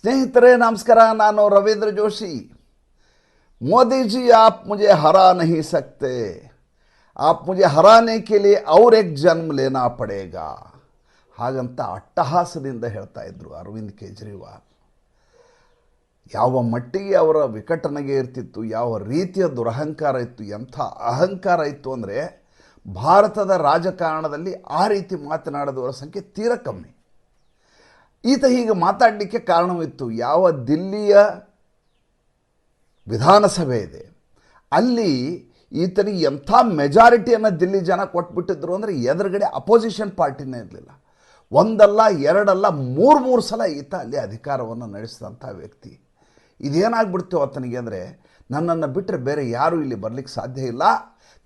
ಸ್ನೇಹಿತರೆ, ನಮಸ್ಕಾರ. ನಾನು ರವೀಂದ್ರ ಜೋಶಿ. ಮೋದಿಜಿ, ಆಪ್ ಮುಜೆ ಹರ ನಹಿ ಸಕ್ತೆ. ಆಪ್ ಮುಜೆ ಹರಾನೆ ಕೇಳಿ ಅವ್ರೇಕ್ ಜನ್ಮ ಲೇನಾ ಪಡೇಗಾ. ಹಾಗಂತ ಅಟ್ಟಹಾಸದಿಂದ ಹೇಳ್ತಾ ಇದ್ದರು ಅರವಿಂದ್ ಕೇಜ್ರಿವಾಲ್. ಯಾವ ಮಟ್ಟಿಗೆ ಅವರ ವಿಕಟನೆಗೆ ಇರ್ತಿತ್ತು, ಯಾವ ರೀತಿಯ ದುರಹಂಕಾರ ಇತ್ತು, ಎಂಥ ಅಹಂಕಾರ ಇತ್ತು ಅಂದರೆ, ಭಾರತದ ರಾಜಕಾರಣದಲ್ಲಿ ಆ ರೀತಿ ಮಾತನಾಡಿದವರ ಸಂಖ್ಯೆ ತೀರ ಕಮ್ಮಿ. ಈತ ಹೀಗೆ ಮಾತಾಡಲಿಕ್ಕೆ ಕಾರಣವಿತ್ತು. ಯಾವ ದಿಲ್ಲಿಯ ವಿಧಾನಸಭೆ ಇದೆ. ಅಲ್ಲಿ ಈತನಿಗೆ ಎಂಥ ಮೆಜಾರಿಟಿಯನ್ನು ದಿಲ್ಲಿ ಜನ ಕೊಟ್ಬಿಟ್ಟಿದ್ರು ಅಂದರೆ ಎದುರುಗಡೆ ಅಪೋಸಿಷನ್ ಪಾರ್ಟಿನೇ ಇರಲಿಲ್ಲ. ಒಂದಲ್ಲ, ಎರಡಲ್ಲ, ಮೂರು ಮೂರು ಸಲ ಈತ ಅಲ್ಲಿ ಅಧಿಕಾರವನ್ನು ನಡೆಸಿದಂಥ ವ್ಯಕ್ತಿ. ಇದೇನಾಗ್ಬಿಡ್ತು ಆತನಿಗೆ ಅಂದರೆ ನನ್ನನ್ನು ಬಿಟ್ಟರೆ ಬೇರೆ ಯಾರೂ ಇಲ್ಲಿ ಬರಲಿಕ್ಕೆ ಸಾಧ್ಯ ಇಲ್ಲ.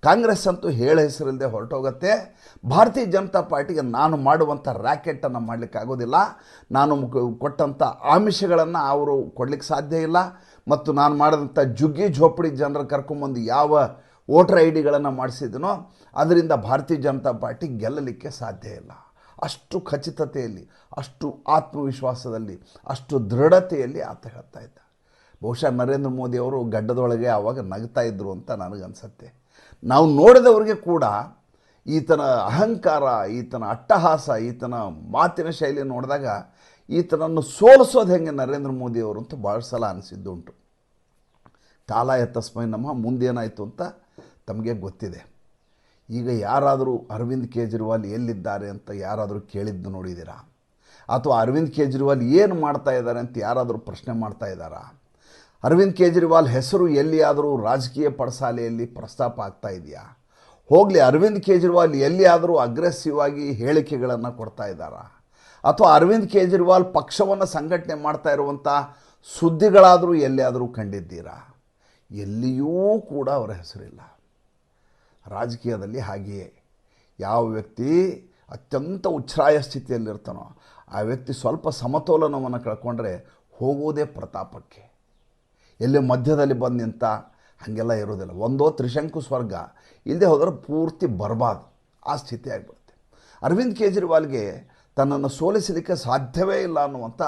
ಕಾಂಗ್ರೆಸ್ ಅಂತೂ ಹೇಳ ಹೆಸರಿಲ್ಲದೆ ಹೊರಟೋಗುತ್ತೆ. ಭಾರತೀಯ ಜನತಾ ಪಾರ್ಟಿಗೆ ನಾನು ಮಾಡುವಂಥ ರ್ಯಾಕೆಟನ್ನು ಮಾಡಲಿಕ್ಕೆ ಆಗೋದಿಲ್ಲ. ನಾನು ಕೊಟ್ಟಂಥ ಆಮಿಷಗಳನ್ನು ಅವರು ಕೊಡಲಿಕ್ಕೆ ಸಾಧ್ಯ ಇಲ್ಲ. ಮತ್ತು ನಾನು ಮಾಡಿದಂಥ ಜುಗ್ಗಿ ಝೋಪಡಿ ಜನರ ಕರ್ಕೊಂಬಂದು ಯಾವ ವೋಟರ್ ಐ ಡಿಗಳನ್ನು ಮಾಡಿಸಿದನೋ, ಅದರಿಂದ ಭಾರತೀಯ ಜನತಾ ಪಾರ್ಟಿ ಗೆಲ್ಲಲಿಕ್ಕೆ ಸಾಧ್ಯ ಇಲ್ಲ. ಅಷ್ಟು ಖಚಿತತೆಯಲ್ಲಿ, ಅಷ್ಟು ಆತ್ಮವಿಶ್ವಾಸದಲ್ಲಿ, ಅಷ್ಟು ದೃಢತೆಯಲ್ಲಿ ಆತ ಹೇಳ್ತಾ ಇದ್ದ. ಬಹುಶಃ ನರೇಂದ್ರ ಮೋದಿ ಅವರು ಗಡ್ಡದೊಳಗೆ ಆವಾಗ ನಗ್ತಾ ಇದ್ರು ಅಂತ ನನಗನ್ಸತ್ತೆ. ನಾವು ನೋಡಿದವರಿಗೆ ಕೂಡ ಈತನ ಅಹಂಕಾರ ಈತನ ಅಟ್ಟಹಾಸ ಈತನ ಮಾತಿನ ಶೈಲಿ ನೋಡಿದಾಗ ಈತನನ್ನು ಸೋಲಿಸೋದು ಹೆಂಗೆ ನರೇಂದ್ರ ಮೋದಿ ಅವರು ಅಂತ ಭಾಳ ಸಲ ಅನಿಸಿದ್ದುಂಟು. ಕಾಲ ಎತ್ತಸ್ಮೈ ನಮ್ಮ, ಮುಂದೇನಾಯಿತು ಅಂತ ತಮಗೆ ಗೊತ್ತಿದೆ. ಈಗ ಯಾರಾದರೂ ಅರವಿಂದ್ ಕೇಜ್ರಿವಾಲ್ ಎಲ್ಲಿದ್ದಾರೆ ಅಂತ ಯಾರಾದರೂ ಕೇಳಿದ್ದು ನೋಡಿದ್ದೀರಾ? ಅಥವಾ ಅರವಿಂದ್ ಕೇಜ್ರಿವಾಲ್ ಏನು ಮಾಡ್ತಾ ಇದ್ದಾರೆ ಅಂತ ಯಾರಾದರೂ ಪ್ರಶ್ನೆ ಮಾಡ್ತಾ ಇದ್ದಾರಾ? ಅರವಿಂದ್ ಕೇಜ್ರಿವಾಲ್ ಹೆಸರು ಎಲ್ಲಿಯಾದರೂ ರಾಜಕೀಯ ಪಡಸಾಲೆಯಲ್ಲಿ ಪ್ರಸ್ತಾಪ ಆಗ್ತಾ ಇದೆಯಾ? ಹೋಗಲಿ, ಅರವಿಂದ್ ಕೇಜ್ರಿವಾಲ್ ಎಲ್ಲಿಯಾದರೂ ಅಗ್ರೆಸಿವ್ ಆಗಿ ಹೇಳಿಕೆಗಳನ್ನು ಕೊಡ್ತಾ ಇದ್ದಾರಾ? ಅಥವಾ ಅರವಿಂದ್ ಕೇಜ್ರಿವಾಲ್ ಪಕ್ಷವನ್ನು ಸಂಘಟನೆ ಮಾಡ್ತಾ ಇರುವಂಥ ಸುದ್ದಿಗಳಾದರೂ ಎಲ್ಲಿಯಾದರೂ ಕಂಡಿದ್ದೀರಾ? ಎಲ್ಲಿಯೂ ಕೂಡ ಅವರ ಹೆಸರಿಲ್ಲ. ರಾಜಕೀಯದಲ್ಲಿ ಹಾಗೆಯೇ. ಯಾವ ವ್ಯಕ್ತಿ ಅತ್ಯಂತ ಉಚ್ಛ್ರಾಯ ಸ್ಥಿತಿಯಲ್ಲಿರ್ತಾನೋ, ಆ ವ್ಯಕ್ತಿ ಸ್ವಲ್ಪ ಸಮತೋಲನವನ್ನು ಕಳ್ಕೊಂಡ್ರೆ ಹೋಗುವುದೇ ಪ್ರತಾಪಕ್ಕೆ. ಎಲ್ಲಿ ಮಧ್ಯದಲ್ಲಿ ಬಂದು ನಿಂತ ಹಾಗೆಲ್ಲ ಇರೋದಿಲ್ಲ ಒಂದೋ ತ್ರಿಶಂಕು ಸ್ವರ್ಗ ಇಲ್ಲದೆ ಹೋದರೆ ಪೂರ್ತಿ ಬರಬಾರ್ದು ಆ ಸ್ಥಿತಿ ಆಗಿಬಿಡುತ್ತೆ. ಅರವಿಂದ್ ಕೇಜ್ರಿವಾಲ್ಗೆ ತನ್ನನ್ನು ಸೋಲಿಸಲಿಕ್ಕೆ ಸಾಧ್ಯವೇ ಇಲ್ಲ ಅನ್ನುವಂಥ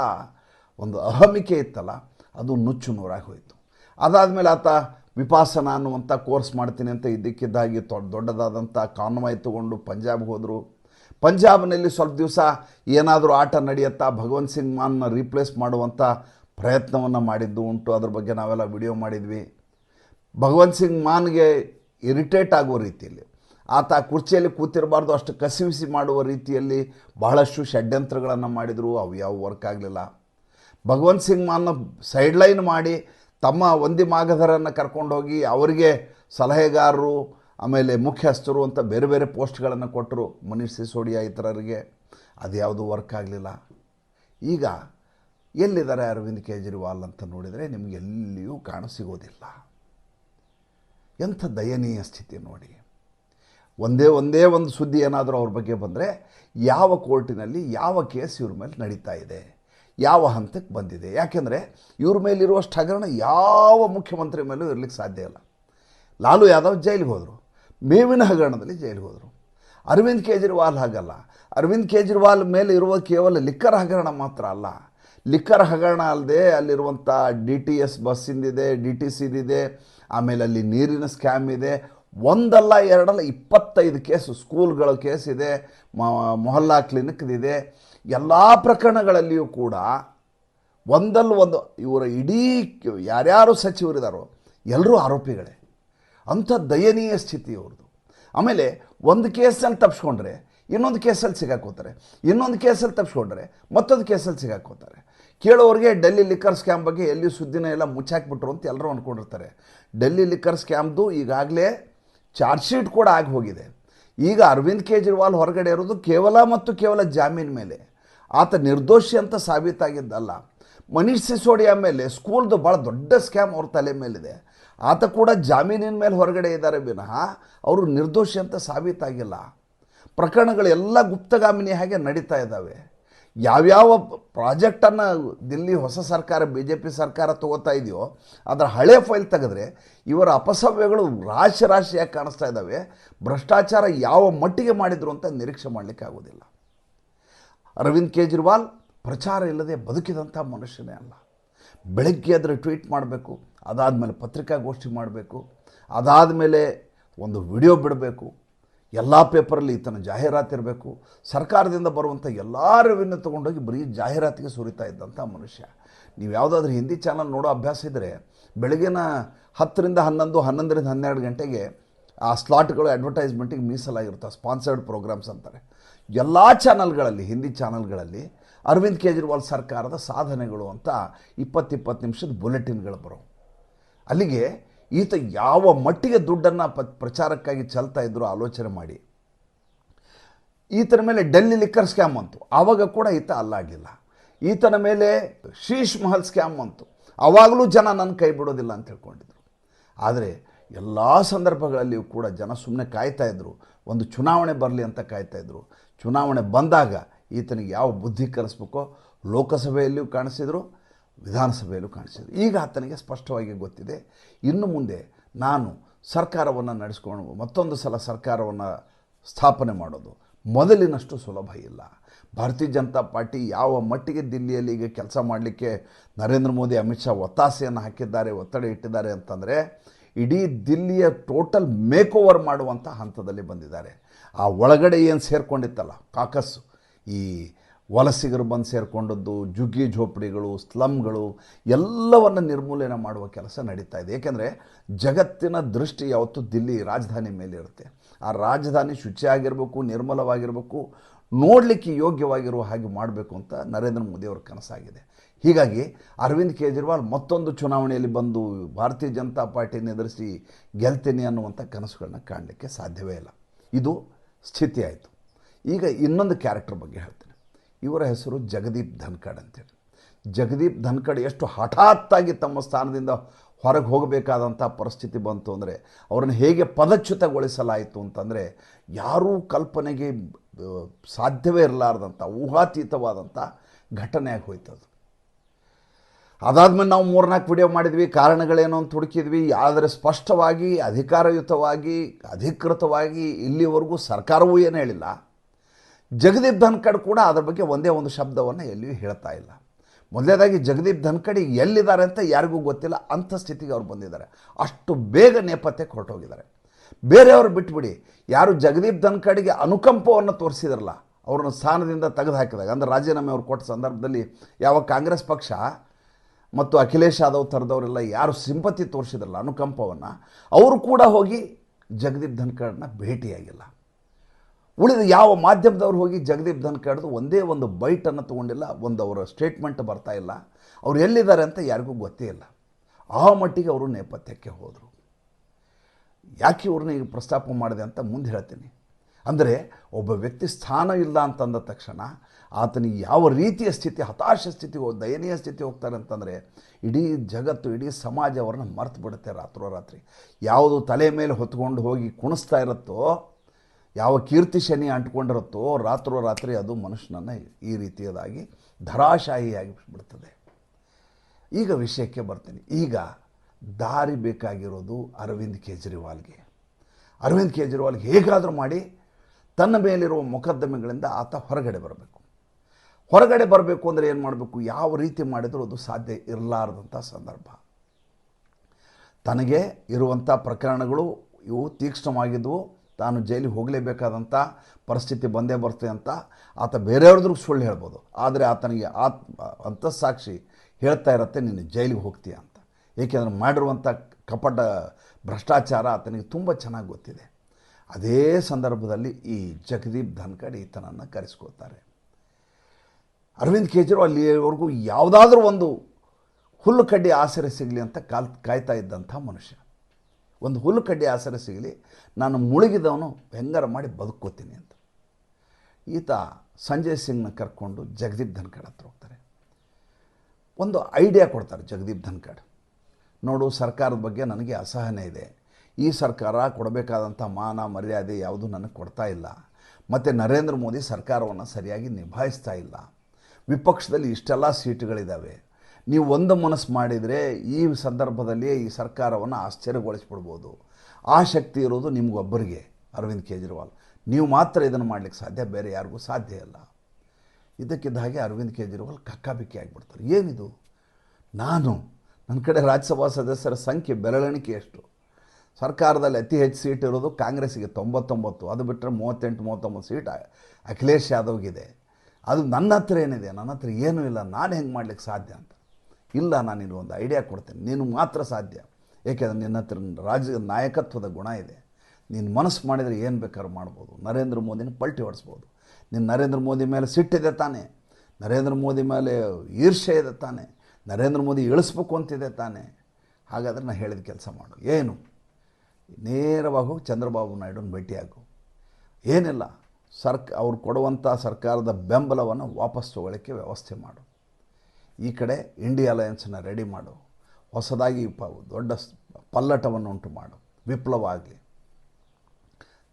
ಒಂದು ಅಹಮಿಕೆ ಇತ್ತಲ್ಲ, ಅದು ನುಚ್ಚು ನೂರಾಗಿ ಹೋಯಿತು. ಅದಾದಮೇಲೆ ಆತ ವಿಪಾಸನ ಅನ್ನುವಂಥ ಕೋರ್ಸ್ ಮಾಡ್ತೀನಿ ಅಂತ ಇದ್ದಕ್ಕಿದ್ದಾಗಿ ದೊಡ್ಡ ದೊಡ್ಡದಾದಂಥ ಕಾನ್ವಾಯ್ ತಗೊಂಡು ಪಂಜಾಬ್ಗೆ ಹೋದರು. ಪಂಜಾಬ್ನಲ್ಲಿ ಸ್ವಲ್ಪ ದಿವಸ ಏನಾದರೂ ಆಟ ನಡೆಯುತ್ತಾ ಭಗವಂತ್ ಸಿಂಗ್ ಮಾನ್ನ ರೀಪ್ಲೇಸ್ ಮಾಡುವಂಥ ಪ್ರಯತ್ನವನ್ನು ಮಾಡಿದ್ದು ಉಂಟು. ಅದ್ರ ಬಗ್ಗೆ ನಾವೆಲ್ಲ ವಿಡಿಯೋ ಮಾಡಿದ್ವಿ. ಭಗವಂತ್ ಸಿಂಗ್ ಮಾನ್ಗೆ ಇರಿಟೇಟ್ ಆಗುವ ರೀತಿಯಲ್ಲಿ, ಆತ ಕುರ್ಚಿಯಲ್ಲಿ ಕೂತಿರಬಾರ್ದು, ಅಷ್ಟು ಕಸಿವಿಸಿ ಮಾಡುವ ರೀತಿಯಲ್ಲಿ ಬಹಳಷ್ಟು ಷಡ್ಯಂತ್ರಗಳನ್ನು ಮಾಡಿದರು. ಅವು ಯಾವ ವರ್ಕ್ ಆಗಲಿಲ್ಲ. ಭಗವಂತ್ ಸಿಂಗ್ ಮಾನ್ನ ಸೈಡ್ಲೈನ್ ಮಾಡಿ ತಮ್ಮ ಒಂದಿ ಮಾಗಧರನ್ನು ಕರ್ಕೊಂಡೋಗಿ ಅವರಿಗೆ ಸಲಹೆಗಾರರು, ಆಮೇಲೆ ಮುಖ್ಯಸ್ಥರು ಅಂತ ಬೇರೆ ಬೇರೆ ಪೋಸ್ಟ್ಗಳನ್ನು ಕೊಟ್ಟರು. ಮನೀಷ್ ಸಿಸೋಡಿಯಾ ಇತರರಿಗೆ. ಅದು ಯಾವುದು ವರ್ಕ್ ಆಗಲಿಲ್ಲ. ಈಗ ಎಲ್ಲಿದ್ದಾರೆ ಅರವಿಂದ್ ಕೇಜ್ರಿವಾಲ್ ಅಂತ ನೋಡಿದರೆ ನಿಮಗೆ ಎಲ್ಲಿಯೂ ಕಾಣಸಿಗೋದಿಲ್ಲ ಎಂಥ ದಯನೀಯ ಸ್ಥಿತಿ ನೋಡಿ. ಒಂದೇ ಒಂದೇ ಒಂದು ಸುದ್ದಿ ಏನಾದರೂ ಅವ್ರ ಬಗ್ಗೆ ಬಂದರೆ ಯಾವ ಕೋರ್ಟಿನಲ್ಲಿ ಯಾವ ಕೇಸ್ ಇವ್ರ ಮೇಲೆ ನಡೀತಾ ಇದೆ, ಯಾವ ಹಂತಕ್ಕೆ ಬಂದಿದೆ? ಯಾಕೆಂದರೆ ಇವ್ರ ಮೇಲಿರುವಷ್ಟು ಹಗರಣ ಯಾವ ಮುಖ್ಯಮಂತ್ರಿ ಮೇಲೂ ಇರಲಿಕ್ಕೆ ಸಾಧ್ಯ ಇಲ್ಲ. ಲಾಲು ಯಾದವ್ ಜೈಲಿಗೆ ಹೋದರು, ಮೇವಿನ ಹಗರಣದಲ್ಲಿ ಜೈಲಿಗೆ ಹೋದರು. ಅರವಿಂದ್ ಕೇಜ್ರಿವಾಲ್ ಹಾಗಲ್ಲ. ಅರವಿಂದ್ ಕೇಜ್ರಿವಾಲ್ ಮೇಲೆ ಇರುವ ಕೇವಲ ಲಿಕ್ಕರ್ ಹಗರಣ ಮಾತ್ರ ಅಲ್ಲ. ಲಿಕ್ಕರ್ ಹಗರಣ ಅಲ್ಲದೆ ಅಲ್ಲಿರುವಂಥ ಡಿ ಟಿ ಎಸ್ ಬಸ್ಸಿಂದಿದೆ, ಡಿ ಟಿ ಸಿದಿದೆ, ಆಮೇಲೆ ಅಲ್ಲಿ ನೀರಿನ ಸ್ಕ್ಯಾಮ್ ಇದೆ. ಒಂದಲ್ಲ, ಎರಡಲ್ಲ ಇಪ್ಪತ್ತೈದು ಕೇಸು, ಸ್ಕೂಲ್ಗಳ ಕೇಸ್ ಇದೆ, ಮ- ಮೊಹಲ್ಲಾ ಕ್ಲಿನಿಕ್ದಿದೆ. ಎಲ್ಲ ಪ್ರಕರಣಗಳಲ್ಲಿಯೂ ಕೂಡ ಒಂದಲ್ಲ ಒಂದು, ಇವರ ಇಡೀ ಯಾರ್ಯಾರು ಸಚಿವರಿದ್ದಾರೋ ಎಲ್ಲರೂ ಆರೋಪಿಗಳೇ. ಅಂಥ ದಯನೀಯ ಸ್ಥಿತಿ ಅವ್ರದ್ದು. ಆಮೇಲೆ ಒಂದು ಕೇಸಲ್ಲಿ ತಪ್ಪಿಸ್ಕೊಂಡ್ರೆ ಇನ್ನೊಂದು ಕೇಸಲ್ಲಿ ಸಿಗಾಕೋತಾರೆ ಇನ್ನೊಂದು ಕೇಸಲ್ಲಿ ತಪ್ಪಿಸ್ಕೊಂಡ್ರೆ ಮತ್ತೊಂದು ಕೇಸಲ್ಲಿ ಸಿಗಾಕೋತಾರೆ ಕೇಳೋರಿಗೆ ಡೆಲ್ಲಿ ಲಿಕ್ಕರ್ ಸ್ಕ್ಯಾಮ್ ಬಗ್ಗೆ ಎಲ್ಲಿ ಸುದ್ದಿನ ಎಲ್ಲ ಮುಚ್ಚಾಕ್ಬಿಟ್ರು ಅಂತ ಎಲ್ಲರೂ ಅಂದ್ಕೊಂಡಿರ್ತಾರೆ ಡೆಲ್ಲಿ ಲಿಕ್ಕರ್ ಸ್ಕ್ಯಾಮ್ದು ಈಗಾಗಲೇ ಚಾರ್ಜ್ ಶೀಟ್ ಕೂಡ ಆಗಿ ಹೋಗಿದೆ. ಈಗ ಅರವಿಂದ್ ಕೇಜ್ರಿವಾಲ್ ಹೊರಗಡೆ ಇರೋದು ಕೇವಲ ಮತ್ತು ಕೇವಲ ಜಾಮೀನು ಮೇಲೆ. ಆತ ನಿರ್ದೋಷಿ ಅಂತ ಸಾಬೀತಾಗಿದ್ದಲ್ಲ. ಮನೀಶ್ ಸಿಸೋಡಿಯಾ ಮೇಲೆ ಸ್ಕೂಲ್ದು ಭಾಳ ದೊಡ್ಡ ಸ್ಕ್ಯಾಮ್ ಅವ್ರ ತಲೆ ಮೇಲಿದೆ. ಆತ ಕೂಡ ಜಾಮೀನಿನ ಮೇಲೆ ಹೊರಗಡೆ ಇದ್ದಾರೆ ವಿನಃ ಅವರು ನಿರ್ದೋಷಿ ಅಂತ ಸಾಬೀತಾಗಿಲ್ಲ. ಪ್ರಕರಣಗಳೆಲ್ಲ ಗುಪ್ತಗಾಮಿನಿ ಹಾಗೆ ನಡೀತಾ ಇದ್ದಾವೆ. ಯಾವ್ಯಾವ ಪ್ರಾಜೆಕ್ಟನ್ನು ದಿಲ್ಲಿ ಹೊಸ ಸರ್ಕಾರ ಬಿ ಜೆ ಪಿ ಸರ್ಕಾರ ತಗೋತಾ ಇದೆಯೋ, ಅದರ ಹಳೆ ಫೈಲ್ ತೆಗೆದ್ರೆ ಇವರ ಅಪಸವ್ಯಗಳು ರಾಶಿ ರಾಶಿಯಾಗಿ ಕಾಣಿಸ್ತಾ ಇದ್ದಾವೆ. ಭ್ರಷ್ಟಾಚಾರ ಯಾವ ಮಟ್ಟಿಗೆ ಮಾಡಿದ್ರು ಅಂತ ನಿರೀಕ್ಷೆ ಮಾಡಲಿಕ್ಕೆ ಆಗೋದಿಲ್ಲ. ಅರವಿಂದ್ ಕೇಜ್ರಿವಾಲ್, ಪ್ರಚಾರ ಇಲ್ಲದೆ ಬದುಕಿದಂಥ ಮನುಷ್ಯನೇ ಅಲ್ಲ. ಬೆಳಗ್ಗೆ ಅದರ ಟ್ವೀಟ್ ಮಾಡಬೇಕು, ಅದಾದಮೇಲೆ ಪತ್ರಿಕಾಗೋಷ್ಠಿ ಮಾಡಬೇಕು, ಅದಾದಮೇಲೆ ಒಂದು ವಿಡಿಯೋ ಬಿಡಬೇಕು ಎಲ್ಲ ಪೇಪರಲ್ಲಿ ಈತನ ಜಾಹೀರಾತು ಇರಬೇಕು. ಸರ್ಕಾರದಿಂದ ಬರುವಂಥ ಎಲ್ಲ ರೆವಿನ್ಯೂ ತೊಗೊಂಡೋಗಿ ಬರೀ ಜಾಹೀರಾತಿಗೆ ಸುರಿತಾ ಇದ್ದಂಥ ಮನುಷ್ಯ. ನೀವು ಯಾವುದಾದ್ರೂ ಹಿಂದಿ ಚಾನಲ್ ನೋಡೋ ಅಭ್ಯಾಸ ಇದ್ದರೆ ಬೆಳಗಿನ ಹತ್ತರಿಂದ ಹನ್ನೊಂದು, ಹನ್ನೊಂದರಿಂದ ಹನ್ನೆರಡು ಗಂಟೆಗೆ ಆ ಸ್ಲಾಟ್ಗಳು ಅಡ್ವರ್ಟೈಸ್ಮೆಂಟಿಗೆ ಮೀಸಲಾಗಿರುತ್ತೆ ಸ್ಪಾನ್ಸರ್ಡ್ ಪ್ರೋಗ್ರಾಮ್ಸ್ ಅಂತಾರೆ. ಎಲ್ಲ ಚಾನಲ್ಗಳಲ್ಲಿ, ಹಿಂದಿ ಚಾನಲ್ಗಳಲ್ಲಿ ಅರವಿಂದ್ ಕೇಜ್ರಿವಾಲ್ ಸರ್ಕಾರದ ಸಾಧನೆಗಳು ಅಂತ ಇಪ್ಪತ್ತಿಪ್ಪತ್ತು ನಿಮಿಷದ ಬುಲೆಟಿನ್ಗಳು ಬರೋ ಅಲ್ಲಿಗೆ ಈತ ಯಾವ ಮಟ್ಟಿಗೆ ದುಡ್ಡನ್ನು ಪ ಪ್ರಚಾರಕ್ಕಾಗಿ ಚೆಲ್ತಾ ಇದ್ರು ಆಲೋಚನೆ ಮಾಡಿ. ಈತನ ಮೇಲೆ ಡೆಲ್ಲಿ ಲಿಕ್ಕರ್ ಸ್ಕ್ಯಾಮ್ ಅಂತು ಆವಾಗ ಕೂಡ ಈತ ಅಲ್ಲಾಗಿಲ್ಲ. ಈತನ ಮೇಲೆ ಶೀಶ್ ಮಹಲ್ ಸ್ಕ್ಯಾಮ್ ಬಂತು. ಆವಾಗಲೂ ಜನ ನನ್ನ ಕೈ ಬಿಡೋದಿಲ್ಲ ಅಂತ ಹೇಳ್ಕೊಂಡಿದ್ರು. ಆದರೆ ಎಲ್ಲ ಸಂದರ್ಭಗಳಲ್ಲಿಯೂ ಕೂಡ ಜನ ಸುಮ್ಮನೆ ಕಾಯ್ತಾ ಇದ್ರು. ಒಂದು ಚುನಾವಣೆ ಬರಲಿ ಅಂತ ಕಾಯ್ತಾ ಇದ್ರು. ಚುನಾವಣೆ ಬಂದಾಗ ಈತನಿಗೆ ಯಾವ ಬುದ್ಧಿ ಕಲಿಸ್ಬೇಕೋ ಲೋಕಸಭೆಯಲ್ಲಿಯೂ ಕಾಣಿಸಿದ್ರು. ವಿಧಾನಸಭೆಯಲ್ಲೂ ಕಾಣಿಸಿದೆ. ಈಗ ಆತನಿಗೆ ಸ್ಪಷ್ಟವಾಗಿ ಗೊತ್ತಿದೆ. ಇನ್ನು ಮುಂದೆ ನಾನು ಸರ್ಕಾರವನ್ನು ನಡೆಸ್ಕೊಂಡು ಮತ್ತೊಂದು ಸಲ ಸರ್ಕಾರವನ್ನು ಸ್ಥಾಪನೆ ಮಾಡೋದು ಮೊದಲಿನಷ್ಟು ಸುಲಭ ಇಲ್ಲ. ಭಾರತೀಯ ಜನತಾ ಪಾರ್ಟಿ ಯಾವ ಮಟ್ಟಿಗೆ ದಿಲ್ಲಿಯಲ್ಲಿ ಈಗ ಕೆಲಸ ಮಾಡಲಿಕ್ಕೆ ನರೇಂದ್ರ ಮೋದಿ, ಅಮಿತ್ ಶಾ ಒತ್ತಾಸೆಯನ್ನು ಹಾಕಿದ್ದಾರೆ, ಒತ್ತಡ ಇಟ್ಟಿದ್ದಾರೆ ಅಂತಂದರೆ ಇಡೀ ದಿಲ್ಲಿಯ ಟೋಟಲ್ ಮೇಕ್ ಓವರ್ ಮಾಡುವಂಥ ಹಂತದಲ್ಲಿ ಬಂದಿದ್ದಾರೆ. ಆ ಒಳಗಡೆ ಏನು ಸೇರ್ಕೊಂಡಿತ್ತಲ್ಲ ಕಾಕಸ್ಸು ಈ ವಲಸಿಗರು ಬಂದು ಸೇರಿಕೊಂಡದ್ದು, ಜುಗ್ಗಿ ಝೋಪಡಿಗಳು, ಸ್ಲಮ್ಗಳು, ಎಲ್ಲವನ್ನು ನಿರ್ಮೂಲನೆ ಮಾಡುವ ಕೆಲಸ ನಡೀತಾ ಇದೆ. ಏಕೆಂದರೆ ಜಗತ್ತಿನ ದೃಷ್ಟಿ ಯಾವತ್ತೂ ದಿಲ್ಲಿ ರಾಜಧಾನಿ ಮೇಲೆ ಇರುತ್ತೆ. ಆ ರಾಜಧಾನಿ ಶುಚಿಯಾಗಿರಬೇಕು, ನಿರ್ಮಲವಾಗಿರಬೇಕು, ನೋಡಲಿಕ್ಕೆ ಯೋಗ್ಯವಾಗಿರುವ ಹಾಗೆ ಮಾಡಬೇಕು ಅಂತ ನರೇಂದ್ರ ಮೋದಿಯವರ ಕನಸಾಗಿದೆ. ಹೀಗಾಗಿ ಅರವಿಂದ್ ಕೇಜ್ರಿವಾಲ್ ಮತ್ತೊಂದು ಚುನಾವಣೆಯಲ್ಲಿ ಬಂದು ಭಾರತೀಯ ಜನತಾ ಪಾರ್ಟಿಯನ್ನು ಎದುರಿಸಿ ಗೆಲ್ತೀನಿ ಅನ್ನುವಂಥ ಕನಸುಗಳನ್ನ ಕಾಣಲಿಕ್ಕೆ ಸಾಧ್ಯವೇ ಇಲ್ಲ. ಇದು ಸ್ಥಿತಿ ಆಯಿತು ಈಗ ಇನ್ನೊಂದು ಕ್ಯಾರೆಕ್ಟರ್ ಬಗ್ಗೆ ಹೇಳ್ತೇನೆ. ಇವರ ಹೆಸರು ಜಗದೀಪ್ ಧನ್ಕಡ್ ಅಂತೇಳಿ. ಜಗದೀಪ್ ಧನ್ಕಡ್ ಎಷ್ಟು ಹಠಾತ್ತಾಗಿ ತಮ್ಮ ಸ್ಥಾನದಿಂದ ಹೊರಗೆ ಹೋಗಬೇಕಾದಂಥ ಪರಿಸ್ಥಿತಿ ಬಂತು ಅಂದರೆ ಅವರನ್ನು ಹೇಗೆ ಪದಚ್ಯುತಗೊಳಿಸಲಾಯಿತು ಅಂತಂದರೆ ಯಾರೂ ಕಲ್ಪನೆಗೆ ಸಾಧ್ಯವೇ ಇರಲಾರ್ದಂಥ ಊಹಾತೀತವಾದಂಥ ಘಟನೆ ಆಗಿ ಹೋಯ್ತದು. ಅದಾದ್ಮೇಲೆ ನಾವು ಮೂರ್ನಾಲ್ಕು ವಿಡಿಯೋ ಮಾಡಿದ್ವಿ, ಕಾರಣಗಳೇನು ಅಂತ ಹುಡುಕಿದ್ವಿ, ಆದರೆ ಸ್ಪಷ್ಟವಾಗಿ, ಅಧಿಕಾರಯುತವಾಗಿ, ಅಧಿಕೃತವಾಗಿ ಇಲ್ಲಿವರೆಗೂ ಸರ್ಕಾರವೂ ಏನು ಹೇಳಿಲ್ಲ. ಜಗದೀಪ್ ಧನ್ಕಡ್ ಕೂಡ ಅದ್ರ ಬಗ್ಗೆ ಒಂದೇ ಒಂದು ಶಬ್ದವನ್ನು ಎಲ್ಲಿಯೂ ಹೇಳ್ತಾ ಇಲ್ಲ. ಮೊದಲನೇದಾಗಿ ಜಗದೀಪ್ ಧನ್ಕಡ್ ಎಲ್ಲಿದ್ದಾರೆ ಅಂತ ಯಾರಿಗೂ ಗೊತ್ತಿಲ್ಲ. ಅಂಥ ಸ್ಥಿತಿಗೆ ಅವ್ರು ಬಂದಿದ್ದಾರೆ. ಅಷ್ಟು ಬೇಗ ನೇಪಥ್ಯಕ್ಕೆ ಹೊರಟೋಗಿದ್ದಾರೆ ಬೇರೆಯವರು ಬಿಟ್ಬಿಡಿ. ಯಾರು ಜಗದೀಪ್ ಧನ್ಕಡ್ಗೆ ಅನುಕಂಪವನ್ನು ತೋರಿಸಿದ್ರಲ್ಲ, ಅವ್ರನ್ನ ಸ್ಥಾನದಿಂದ ತೆಗೆದು ಹಾಕಿದಾಗ ಅಂದರೆ ರಾಜೀನಾಮೆ ಅವ್ರು ಕೊಟ್ಟ ಸಂದರ್ಭದಲ್ಲಿ ಯಾವ ಕಾಂಗ್ರೆಸ್ ಪಕ್ಷ ಮತ್ತು ಅಖಿಲೇಶ್ ಯಾದವ್ ಥರದವರೆಲ್ಲ ಯಾರು ಸಿಂಪತಿ ತೋರಿಸಿದ್ರಲ್ಲ ಅನುಕಂಪವನ್ನು, ಅವರು ಕೂಡ ಹೋಗಿ ಜಗದೀಪ್ ಧನ್ಕಡ್ನ ಭೇಟಿಯಾಗಿಲ್ಲ. ಉಳಿದ ಯಾವ ಮಾಧ್ಯಮದವ್ರು ಹೋಗಿ ಜಗದೀಪ್ ಧನ್ಕಡ್ದು ಒಂದೇ ಒಂದು ಬೈಟನ್ನು ತೊಗೊಂಡಿಲ್ಲ, ಒಂದು ಅವರ ಸ್ಟೇಟ್ಮೆಂಟ್ ಬರ್ತಾ ಇಲ್ಲ, ಅವ್ರು ಎಲ್ಲಿದ್ದಾರೆ ಅಂತ ಯಾರಿಗೂ ಗೊತ್ತೇ ಇಲ್ಲ. ಆ ಮಟ್ಟಿಗೆ ಅವರು ನೇಪಥ್ಯಕ್ಕೆ ಹೋದರು. ಯಾಕೆ ಇವ್ರನ್ನ ಈಗ ಪ್ರಸ್ತಾಪ ಮಾಡಿದೆ ಅಂತ ಮುಂದೆ ಹೇಳ್ತೀನಿ. ಅಂದರೆ ಒಬ್ಬ ವ್ಯಕ್ತಿ ಸ್ಥಾನ ಇಲ್ಲ ಅಂತಂದ ತಕ್ಷಣ ಆತನಿಗೆ ಯಾವ ರೀತಿಯ ಸ್ಥಿತಿ, ಹತಾಶ ಸ್ಥಿತಿ, ದಯನೀಯ ಸ್ಥಿತಿ ಹೋಗ್ತಾರೆ ಅಂತಂದರೆ ಇಡೀ ಜಗತ್ತು, ಇಡೀ ಸಮಾಜ ಅವ್ರನ್ನ ಮರ್ತು ಬಿಡುತ್ತೆ ರಾತ್ರೋರಾತ್ರಿ. ಯಾವುದು ತಲೆ ಮೇಲೆ ಹೊತ್ಕೊಂಡು ಹೋಗಿ ಕುಣಿಸ್ತಾ ಇರುತ್ತೋ ಯಾವ ಕೀರ್ತಿ ಶನಿ ಅಂಟ್ಕೊಂಡಿರುತ್ತೋ ರಾತ್ರೋರಾತ್ರಿ ಅದು ಮನುಷ್ಯನನ್ನು ಈ ರೀತಿಯದಾಗಿ ಧರಾಶಾಹಿಯಾಗಿ ಬಿಡ್ತದೆ. ಈಗ ವಿಷಯಕ್ಕೆ ಬರ್ತೀನಿ. ಈಗ ದಾರಿ ಬೇಕಾಗಿರೋದು ಅರವಿಂದ್ ಕೇಜ್ರಿವಾಲ್ಗೆ. ಅರವಿಂದ್ ಕೇಜ್ರಿವಾಲ್ಗೆ ಹೇಗಾದರೂ ಮಾಡಿ ತನ್ನ ಮೇಲಿರುವ ಮೊಕದ್ದಮೆಗಳಿಂದ ಆತ ಹೊರಗಡೆ ಬರಬೇಕು. ಹೊರಗಡೆ ಬರಬೇಕು ಅಂದರೆ ಏನು ಮಾಡಬೇಕು? ಯಾವ ರೀತಿ ಮಾಡಿದರೂ ಅದು ಸಾಧ್ಯ ಇರಲಾರದಂಥ ಸಂದರ್ಭ. ತನಗೆ ಇರುವಂಥ ಪ್ರಕರಣಗಳು ಇವು ತೀಕ್ಷ್ಣವಾಗಿದ್ದವು ತಾನು ಜೈಲಿಗೆ ಹೋಗಲೇಬೇಕಾದಂಥ ಪರಿಸ್ಥಿತಿ ಬಂದೇ ಬರ್ತದೆ ಅಂತ ಆತ ಬೇರೆಯವ್ರದ್ರೂ ಸುಳ್ಳು ಹೇಳ್ಬೋದು. ಆದರೆ ಆತನಿಗೆ ಆತ್, ಅಂತಸ್ಸಾಕ್ಷಿ ಹೇಳ್ತಾ ಇರತ್ತೆ, ನೀನು ಜೈಲಿಗೆ ಹೋಗ್ತೀಯ ಅಂತ. ಏಕೆಂದರೆ ಮಾಡಿರುವಂಥ ಕಪಟ ಭ್ರಷ್ಟಾಚಾರ ಆತನಿಗೆ ತುಂಬ ಚೆನ್ನಾಗಿ ಗೊತ್ತಿದೆ. ಅದೇ ಸಂದರ್ಭದಲ್ಲಿ ಈ ಜಗದೀಪ್ ಧನ್ಕಡ್ ಈತನನ್ನು ಕರೆಸ್ಕೊಳ್ತಾರೆ. ಅರವಿಂದ್ ಕೇಜ್ರಿವಾಲ್ ಅಲ್ಲಿವರೆಗೂ ಯಾವುದಾದ್ರೂ ಒಂದು ಹುಲ್ಲು ಕಡ್ಡಿ ಆಸರೆ ಸಿಗಲಿ ಅಂತ ಕಾಲ್, ಕಾಯ್ತಾ ಇದ್ದಂಥ ಮನುಷ್ಯ. ಒಂದು ಹುಲ್ಲು ಕಡ್ಡಿ ಆಸರೆ ಸಿಗಲಿ, ನಾನು ಮುಳುಗಿದವನು ಹೆಂಗಾರ ಮಾಡಿ ಬದುಕೋತೀನಿ ಅಂತ. ಈತ ಸಂಜಯ್ ಸಿಂಗ್ನ ಕರ್ಕೊಂಡು ಜಗದೀಪ್ ಧನ್ಕಡ್ ಹತ್ರ ಹೋಗ್ತಾರೆ. ಒಂದು ಐಡಿಯಾ ಕೊಡ್ತಾರೆ ಜಗದೀಪ್ ಧನ್ಕಡ್. ನೋಡು, ಸರ್ಕಾರದ ಬಗ್ಗೆ ನನಗೆ ಅಸಹನೆ ಇದೆ. ಈ ಸರ್ಕಾರ ಕೊಡಬೇಕಾದಂಥ ಮಾನ, ಮರ್ಯಾದೆ ಯಾವುದು ನನಗೆ ಕೊಡ್ತಾ ಇಲ್ಲ. ಮತ್ತು ನರೇಂದ್ರ ಮೋದಿ ಸರ್ಕಾರವನ್ನು ಸರಿಯಾಗಿ ನಿಭಾಯಿಸ್ತಾ ಇಲ್ಲ. ವಿಪಕ್ಷದಲ್ಲಿ ಇಷ್ಟೆಲ್ಲ ಸೀಟುಗಳಿದ್ದಾವೆ ನೀವು ಒಂದು ಮನಸ್ಸು ಮಾಡಿದರೆ ಈ ಸಂದರ್ಭದಲ್ಲಿ ಈ ಸರ್ಕಾರವನ್ನು ಆಶ್ಚರ್ಯಗೊಳಿಸ್ಬಿಡ್ಬೋದು. ಆ ಶಕ್ತಿ ಇರೋದು ನಿಮಗೊಬ್ಬರಿಗೆ, ಅರವಿಂದ್ ಕೇಜ್ರಿವಾಲ್. ನೀವು ಮಾತ್ರ ಇದನ್ನು ಮಾಡಲಿಕ್ಕೆ ಸಾಧ್ಯ, ಬೇರೆ ಯಾರಿಗೂ ಸಾಧ್ಯ ಇಲ್ಲ. ಇದಕ್ಕಿದ್ದ ಹಾಗೆ ಅರವಿಂದ್ ಕೇಜ್ರಿವಾಲ್ ಕಕ್ಕಾಬಿಕ್ಕಿ ಆಗಿಬಿಡ್ತಾರೆ. ಏನಿದು? ನಾನು, ನನ್ನ ಕಡೆ ರಾಜ್ಯಸಭಾ ಸದಸ್ಯರ ಸಂಖ್ಯೆ ಬೆರಳೆಣಿಕೆ ಎಷ್ಟು ಸರ್ಕಾರದಲ್ಲಿ ಅತಿ ಹೆಚ್ಚು ಸೀಟ್ ಇರೋದು ಕಾಂಗ್ರೆಸ್ಸಿಗೆ ತೊಂಬತ್ತೊಂಬತ್ತು. ಅದು ಬಿಟ್ಟರೆ ಮೂವತ್ತೆಂಟು, ಮೂವತ್ತೊಂಬತ್ತು ಸೀಟ್ ಅಖಿಲೇಶ್ ಯಾದವ್ಗಿದೆ. ಅದು ನನ್ನ ಹತ್ರ ಏನಿದೆ? ನನ್ನ ಹತ್ರ ಏನೂ ಇಲ್ಲ. ನಾನು ಹೆಂಗೆ ಮಾಡ್ಲಿಕ್ಕೆ ಸಾಧ್ಯ ಅಂತ. ಇಲ್ಲ ನಾನು ನಿನಗೆ ಒಂದು ಐಡಿಯಾ ಕೊಡ್ತೇನೆ. ನೀನು ಮಾತ್ರ ಸಾಧ್ಯ. ಏಕೆಂದರೆ ನಿನ್ನ ಹತ್ರ ರಾಜ್ಯ ನಾಯಕತ್ವದ ಗುಣ ಇದೆ. ನೀನು ಮನಸ್ಸು ಮಾಡಿದರೆ ಏನು ಬೇಕಾದ್ರೂ ಮಾಡ್ಬೋದು. ನರೇಂದ್ರ ಮೋದಿನ ಪಲ್ಟಿ ಹೊಡಿಸ್ಬೋದು. ನೀನು ನರೇಂದ್ರ ಮೋದಿ ಮೇಲೆ ಸಿಟ್ಟಿದೆ ತಾನೆ. ನರೇಂದ್ರ ಮೋದಿ ಮೇಲೆ ಈರ್ಷೆ ಇದೆ ತಾನೆ. ನರೇಂದ್ರ ಮೋದಿ ಇಳಿಸ್ಬೇಕು ಅಂತಿದೆ ತಾನೆ. ಹಾಗಾದ್ರೆ ನಾನು ಹೇಳಿದ ಕೆಲಸ ಮಾಡು. ಏನು? ನೇರವಾಗಿ ಹೋಗಿ ಚಂದ್ರಬಾಬು ನಾಯ್ಡುನ ಭೇಟಿಯಾಗು ಏನಿಲ್ಲ, ಸರ್ಕ ಅವ್ರು ಕೊಡುವಂಥ ಸರ್ಕಾರದ ಬೆಂಬಲವನ್ನು ವಾಪಸ್ ತಗೊಳ್ಳೋಕ್ಕೆ ವ್ಯವಸ್ಥೆ ಮಾಡು. ಈ ಕಡೆ ಇಂಡಿಯಾ ಅಲಯನ್ಸನ್ನು ರೆಡಿ ಮಾಡು. ಹೊಸದಾಗಿ ಪ, ದೊಡ್ಡ ಪಲ್ಲಟವನ್ನು ಉಂಟು ಮಾಡು. ವಿಪ್ಲವ ಆಗಲಿ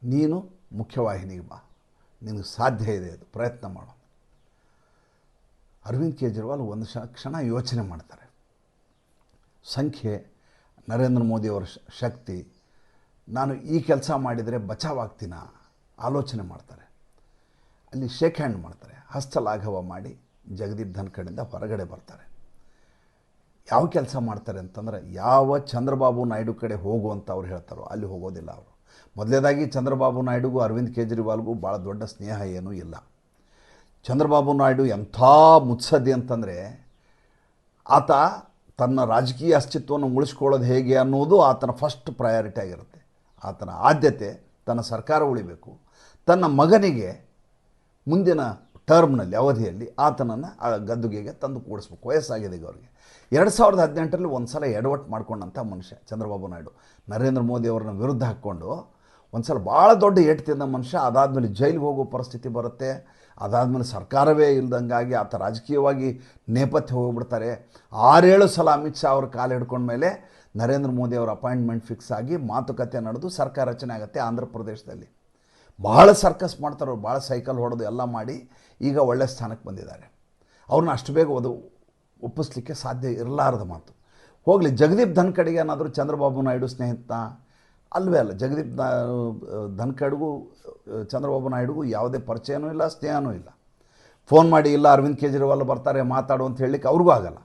ನೀನು ಮುಖ್ಯವಾಹಿನಿಗೆ ಬಾ. ನಿನಗೆ ಸಾಧ್ಯ ಇದೆ ಅದು. ಪ್ರಯತ್ನ ಮಾಡು. ಅರವಿಂದ್ ಕೇಜ್ರಿವಾಲ್ ಒಂದು ಕ್ಷಣ ಕ್ಷಣ ಯೋಚನೆ ಮಾಡ್ತಾರೆ. ಸಂಖ್ಯೆ, ನರೇಂದ್ರ ಮೋದಿಯವರ ಶಕ್ತಿ. ನಾನು ಈ ಕೆಲಸ ಮಾಡಿದರೆ ಬಚಾವಾಗ್ತೀನ ಆಲೋಚನೆ ಮಾಡ್ತಾರೆ. ಅಲ್ಲಿ ಶೇಕ್ ಹ್ಯಾಂಡ್ ಮಾಡ್ತಾರೆ. ಹಸ್ತಲಾಘವ ಮಾಡಿ ಜಗದೀಪ್ ಧನ್ಕಡಿಂದ ಹೊರಗಡೆ ಬರ್ತಾರೆ. ಯಾವ ಕೆಲಸ ಮಾಡ್ತಾರೆ ಅಂತಂದರೆ ಯಾವ ಚಂದ್ರಬಾಬು ನಾಯ್ಡು ಕಡೆ ಹೋಗು ಅಂತ ಅವ್ರು ಹೇಳ್ತಾರೋ ಅಲ್ಲಿ ಹೋಗೋದಿಲ್ಲ ಅವರು. ಮೊದಲೇದಾಗಿ ಚಂದ್ರಬಾಬು ನಾಯ್ಡುಗೂ ಅರವಿಂದ್ ಕೇಜ್ರಿವಾಲ್ಗೂ ಭಾಳ ದೊಡ್ಡ ಸ್ನೇಹ ಏನೂ ಇಲ್ಲ. ಚಂದ್ರಬಾಬು ನಾಯ್ಡು ಎಂಥ ಮುತ್ಸದ್ದಿ ಅಂತಂದರೆ ಆತ ತನ್ನ ರಾಜಕೀಯ ಅಸ್ತಿತ್ವವನ್ನು ಉಳಿಸ್ಕೊಳ್ಳೋದು ಹೇಗೆ ಅನ್ನೋದು ಆತನ ಫಸ್ಟ್ ಪ್ರಯಾರಿಟಿ ಆಗಿರುತ್ತೆ. ಆತನ ಆದ್ಯತೆ, ತನ್ನ ಸರ್ಕಾರ ಉಳಿಬೇಕು. ತನ್ನ ಮಗನಿಗೆ ಮುಂದಿನ ಟರ್ಮ್ನಲ್ಲಿ, ಅವಧಿಯಲ್ಲಿ ಆತನನ್ನು ಆ ಗದ್ದುಗೆಗೆ ತಂದು ಕೂಡಿಸ್ಬೇಕು. ವಯಸ್ಸಾಗಿದೆ ಈಗ ಅವರಿಗೆ. ಎರಡು ಸಾವಿರದ ಹದಿನೆಂಟರಲ್ಲಿ ಒಂದು ಸಲ ಎಡವಟ್ಟು ಮಾಡ್ಕೊಂಡಂಥ ಮನುಷ್ಯ ಚಂದ್ರಬಾಬು ನಾಯ್ಡು. ನರೇಂದ್ರ ಮೋದಿ ಅವ್ರನ್ನ ವಿರುದ್ಧ ಹಾಕ್ಕೊಂಡು ಒಂದು ಸಲ ಭಾಳ ದೊಡ್ಡ ಏಟು ತಿಂದ ಮನುಷ್ಯ, ಅದಾದಮೇಲೆ ಜೈಲಿಗೆ ಹೋಗೋ ಪರಿಸ್ಥಿತಿ ಬರುತ್ತೆ. ಅದಾದಮೇಲೆ ಸರ್ಕಾರವೇ ಇಲ್ದಂಗಾಗಿ ಆತ ರಾಜಕೀಯವಾಗಿ ನೇಪಥ್ಯ ಹೋಗ್ಬಿಡ್ತಾರೆ. ಆರೇಳು ಸಲ ಅಮಿತ್ ಶಾ ಅವ್ರ ಕಾಲು ಹಿಡ್ಕೊಂಡ್ಮೇಲೆ ನರೇಂದ್ರ ಮೋದಿ ಅವರ ಅಪಾಯಿಂಟ್ಮೆಂಟ್ ಫಿಕ್ಸ್ ಆಗಿ ಮಾತುಕತೆ ನಡೆದು ಸರ್ಕಾರ ರಚನೆ ಆಗುತ್ತೆ ಆಂಧ್ರ ಪ್ರದೇಶದಲ್ಲಿ ಭಾಳ ಸರ್ಕಸ್ ಮಾಡ್ತಾರೆ ಅವ್ರು, ಭಾಳ ಸೈಕಲ್ ಹೊಡೆದು ಎಲ್ಲ ಮಾಡಿ. ಈಗ ಒಳ್ಳೆಯ ಸ್ಥಾನಕ್ಕೆ ಬಂದಿದ್ದಾರೆ. ಅವ್ರನ್ನ ಅಷ್ಟು ಬೇಗ ಅದು ಒಪ್ಪಿಸ್ಲಿಕ್ಕೆ ಸಾಧ್ಯ ಇರಲಾರದ ಮಾತು. ಹೋಗಲಿ, ಜಗದೀಪ್ ಧನ್ಕಡಿಗೆ ಏನಾದರೂ ಚಂದ್ರಬಾಬು ನಾಯ್ಡು ಸ್ನೇಹಿತ? ಅಲ್ವೇ ಅಲ್ಲ, ಜಗದೀಪ್ ಧನ್ಕಡ್ಗೂ, ಚಂದ್ರಬಾಬು ನಾಯ್ಡುಗೂ ಯಾವುದೇ ಪರಿಚಯನೂ ಇಲ್ಲ, ಸ್ನೇಹನೂ ಇಲ್ಲ. ಫೋನ್ ಮಾಡಿ, ಇಲ್ಲ, ಅರವಿಂದ್ ಕೇಜ್ರಿವಾಲ್ ಬರ್ತಾರೆ, ಮಾತಾಡು ಅಂತ ಹೇಳಲಿಕ್ಕೆ ಅವ್ರಿಗೂ ಆಗಲ್ಲ.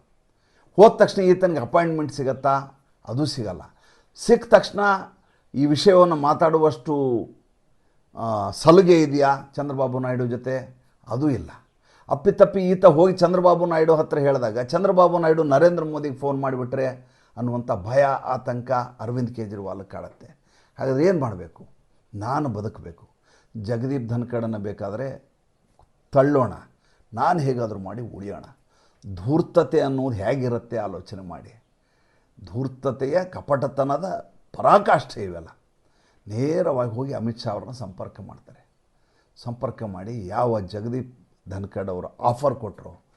ಹೋದ ತಕ್ಷಣ ಈತನಿಗೆ ಅಪಾಯಿಂಟ್ಮೆಂಟ್ ಸಿಗತ್ತಾ? ಅದು ಸಿಗಲ್ಲ. ಸಿಕ್ಕ ತಕ್ಷಣ ಈ ವಿಷಯವನ್ನು ಮಾತಾಡುವಷ್ಟು ಸಲುಗೆ ಇದೆಯಾ ಚಂದ್ರಬಾಬು ನಾಯ್ಡು ಜೊತೆ? ಅದೂ ಇಲ್ಲ. ಅಪ್ಪಿತಪ್ಪಿ ಈತ ಹೋಗಿ ಚಂದ್ರಬಾಬು ನಾಯ್ಡು ಹತ್ರ ಹೇಳಿದಾಗ, ಚಂದ್ರಬಾಬು ನಾಯ್ಡು ನರೇಂದ್ರ ಮೋದಿಗೆ ಫೋನ್ ಮಾಡಿಬಿಟ್ರೆ ಅನ್ನುವಂಥ ಭಯ, ಆತಂಕ ಅರವಿಂದ್ ಕೇಜ್ರಿವಾಲ್ ಕಾಡುತ್ತೆ. ಹಾಗಾದ್ರೆ ಏನು ಮಾಡಬೇಕು? ನಾನು ಬದುಕಬೇಕು. ಜಗದೀಪ್ ಧನ್ಕಡನ್ನು ಬೇಕಾದರೆ ತಳ್ಳೋಣ. ನಾನು ಹೇಗಾದರೂ ಮಾಡಿ ಉಳಿಯೋಣ. ಧೂರ್ತತೆ ಅನ್ನೋದು ಹೇಗಿರುತ್ತೆ ಆಲೋಚನೆ ಮಾಡಿ. ಧೂರ್ತತೆಯ ಕಪಟತನದ ಪರಾಕಾಷ್ಠೆ ಇವೆಲ್ಲ. ನೇರವಾಗಿ ಹೋಗಿ ಅಮಿತ್ ಶಾ ಅವ್ರನ್ನ ಸಂಪರ್ಕ ಮಾಡ್ತಾರೆ. ಸಂಪರ್ಕ ಮಾಡಿ ಯಾವ ಜಗದೀಪ್ ಧನ್ಕಡ್ ಅವರು ಆಫರ್ ಕೊಟ್ಟರು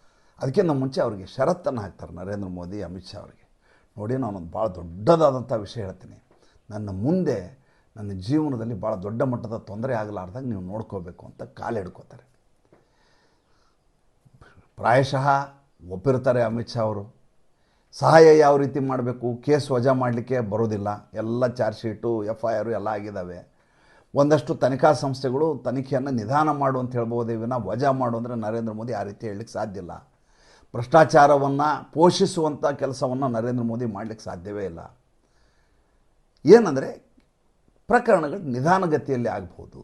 ಅದಕ್ಕಿಂತ ಮುಂಚೆ ಅವರಿಗೆ ಷರತ್ತನ್ನು ಹಾಕ್ತಾರೆ ನರೇಂದ್ರ ಮೋದಿ, ಅಮಿತ್ ಶಾ ಅವರಿಗೆ. ನೋಡಿ ನಾನೊಂದು ಭಾಳ ದೊಡ್ಡದಾದಂಥ ವಿಷಯ ಹೇಳ್ತೀನಿ. ನನ್ನ ಮುಂದೆ ನನ್ನ ಜೀವನದಲ್ಲಿ ಭಾಳ ದೊಡ್ಡ ಮಟ್ಟದ ತೊಂದರೆ ಆಗಲಾರ್ದಾಗ ನೀವು ನೋಡ್ಕೋಬೇಕು ಅಂತ ಕಾಲು ಹಿಡ್ಕೋತಾರೆ. ಪ್ರಾಯಶಃ ಒಪ್ಪಿರ್ತಾರೆ ಅಮಿತ್ ಶಾ ಅವರು. ಸಹಾಯ ಯಾವ ರೀತಿ ಮಾಡಬೇಕು? ಕೇಸ್ ವಜಾ ಮಾಡಲಿಕ್ಕೆ ಬರೋದಿಲ್ಲ. ಎಲ್ಲ ಚಾರ್ಜ್ ಶೀಟು ಎಫ್ ಐ ಆರು ಎಲ್ಲ ಆಗಿದ್ದಾವೆ. ಒಂದಷ್ಟು ತನಿಖಾ ಸಂಸ್ಥೆಗಳು ತನಿಖೆಯನ್ನು ನಿಧಾನ ಮಾಡು ಅಂತ ಹೇಳ್ಬೋದೇ ವಿನ ವಜಾ ಮಾಡು ಅಂದರೆ ನರೇಂದ್ರ ಮೋದಿ ಆ ರೀತಿ ಹೇಳಲಿಕ್ಕೆ ಸಾಧ್ಯ ಇಲ್ಲ. ಭ್ರಷ್ಟಾಚಾರವನ್ನು ಪೋಷಿಸುವಂಥ ಕೆಲಸವನ್ನು ನರೇಂದ್ರ ಮೋದಿ ಮಾಡಲಿಕ್ಕೆ ಸಾಧ್ಯವೇ ಇಲ್ಲ. ಏನಂದರೆ ಪ್ರಕರಣಗಳು ನಿಧಾನಗತಿಯಲ್ಲಿ ಆಗ್ಬೋದು.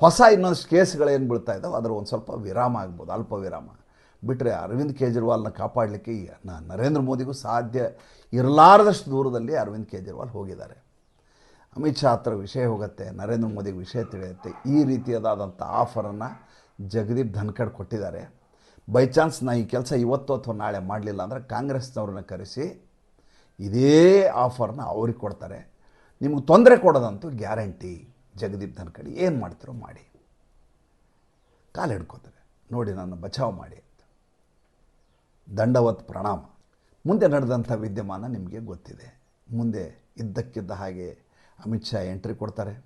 ಹೊಸ ಇನ್ನೊಂದು ಕೇಸ್ಗಳೇನು ಬೀಳ್ತಾ ಇದ್ದಾವೆ ಅದರ ಒಂದು ಸ್ವಲ್ಪ ವಿರಾಮ ಆಗ್ಬೋದು, ಅಲ್ಪ ವಿರಾಮ. ಬಿಟ್ಟರೆ ಅರವಿಂದ್ ಕೇಜ್ರಿವಾಲ್ನ ಕಾಪಾಡಲಿಕ್ಕೆ ನರೇಂದ್ರ ಮೋದಿಗೂ ಸಾಧ್ಯ ಇರಲಾರದಷ್ಟು ದೂರದಲ್ಲಿ ಅರವಿಂದ್ ಕೇಜ್ರಿವಾಲ್ ಹೋಗಿದ್ದಾರೆ. ಅಮಿತ್ ಶಾ ಹತ್ರ ವಿಷಯ ಹೋಗುತ್ತೆ, ನರೇಂದ್ರ ಮೋದಿಗೆ ವಿಷಯ ತಿಳಿಯುತ್ತೆ, ಈ ರೀತಿಯಾದಂಥ ಆಫರನ್ನು ಜಗದೀಪ್ ಧನ್ಕಡ್ ಕೊಟ್ಟಿದ್ದಾರೆ. ಬೈ ಚಾನ್ಸ್ ನಾ ಈ ಕೆಲಸ ಇವತ್ತು ಅಥವಾ ನಾಳೆ ಮಾಡಲಿಲ್ಲ ಅಂದರೆ ಕಾಂಗ್ರೆಸ್ನವ್ರನ್ನ ಕರೆಸಿ ಇದೇ ಆಫರ್ನ ಅವ್ರಿಗೆ ಕೊಡ್ತಾರೆ. ನಿಮಗೆ ತೊಂದರೆ ಕೊಡೋದಂತೂ ಗ್ಯಾರಂಟಿ ಜಗದೀಪ್ ಧನ್ಕಡ್. ಏನು ಮಾಡ್ತೀರೋ ಮಾಡಿ. ಕಾಲು ಹಿಡ್ಕೋತಾರೆ. ನೋಡಿ ನನ್ನ ಬಚಾವ್ ಮಾಡಿ ದಂಡವತ್ ಪ್ರಣಾಮ. ಮುಂದೆ ನಡೆದಂಥ ವಿದ್ಯಮಾನ ನಿಮಗೆ ಗೊತ್ತಿದೆ. ಮುಂದೆ ಇದ್ದಕ್ಕಿದ್ದ ಹಾಗೆ ಅಮಿತ್ ಶಾ ಎಂಟ್ರಿ ಕೊಡ್ತಾರೆ.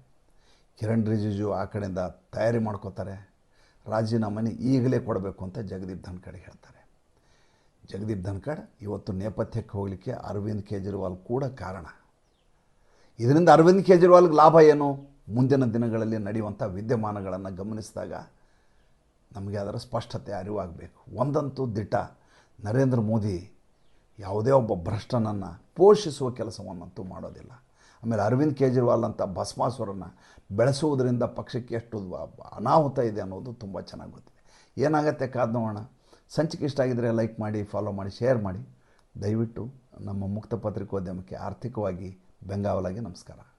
ಕಿರಣ್ ರಿಜಿಜು ಆ ಕಡೆಯಿಂದ ತಯಾರಿ ಮಾಡ್ಕೋತಾರೆ. ರಾಜೀನಾಮೆ ಈಗಲೇ ಕೊಡಬೇಕು ಅಂತ ಜಗದೀಪ್ ಧನ್ಕಡ್ ಹೇಳ್ತಾರೆ. ಜಗದೀಪ್ ಧನ್ಕಡ್ ಇವತ್ತು ನೇಪಥ್ಯಕ್ಕೆ ಹೋಗಲಿಕ್ಕೆ ಅರವಿಂದ್ ಕೇಜ್ರಿವಾಲ್ ಕೂಡ ಕಾರಣ. ಇದರಿಂದ ಅರವಿಂದ್ ಕೇಜ್ರಿವಾಲ್ಗೆ ಲಾಭ ಏನು? ಮುಂದಿನ ದಿನಗಳಲ್ಲಿ ನಡೆಯುವಂಥ ವಿದ್ಯಮಾನಗಳನ್ನು ಗಮನಿಸಿದಾಗ ನಮಗೆ ಅದರ ಸ್ಪಷ್ಟತೆ ಅರಿವಾಗಬೇಕು. ಒಂದಂತೂ ದಿಟ ನರೇಂದ್ರ ಮೋದಿ ಯಾವುದೇ ಒಬ್ಬ ಭ್ರಷ್ಟನನ್ನು ಪೋಷಿಸುವ ಕೆಲಸವನ್ನಂತೂ ಮಾಡೋದಿಲ್ಲ. ಆಮೇಲೆ ಅರವಿಂದ್ ಕೇಜ್ರಿವಾಲ್ ಅಂತ ಭಸ್ಮಾಸುರನ್ನು ಬೆಳೆಸುವುದರಿಂದ ಪಕ್ಷಕ್ಕೆ ಎಷ್ಟು ಅನಾಹುತ ಇದೆ ಅನ್ನೋದು ತುಂಬ ಚೆನ್ನಾಗಿ ಗೊತ್ತಿದೆ. ಏನಾಗುತ್ತೆ ಕಾದ್ ನೋಡೋಣ. ಸಂಚಿಕೆ ಇಷ್ಟ ಆಗಿದ್ದರೆ ಲೈಕ್ ಮಾಡಿ ಫಾಲೋ ಮಾಡಿ ಶೇರ್ ಮಾಡಿ. ದಯವಿಟ್ಟು ನಮ್ಮ ಮುಕ್ತ ಪತ್ರಿಕೋದ್ಯಮಕ್ಕೆ ಆರ್ಥಿಕವಾಗಿ ಬೆಂಗಾವಲಾಗಿ ನಮಸ್ಕಾರ.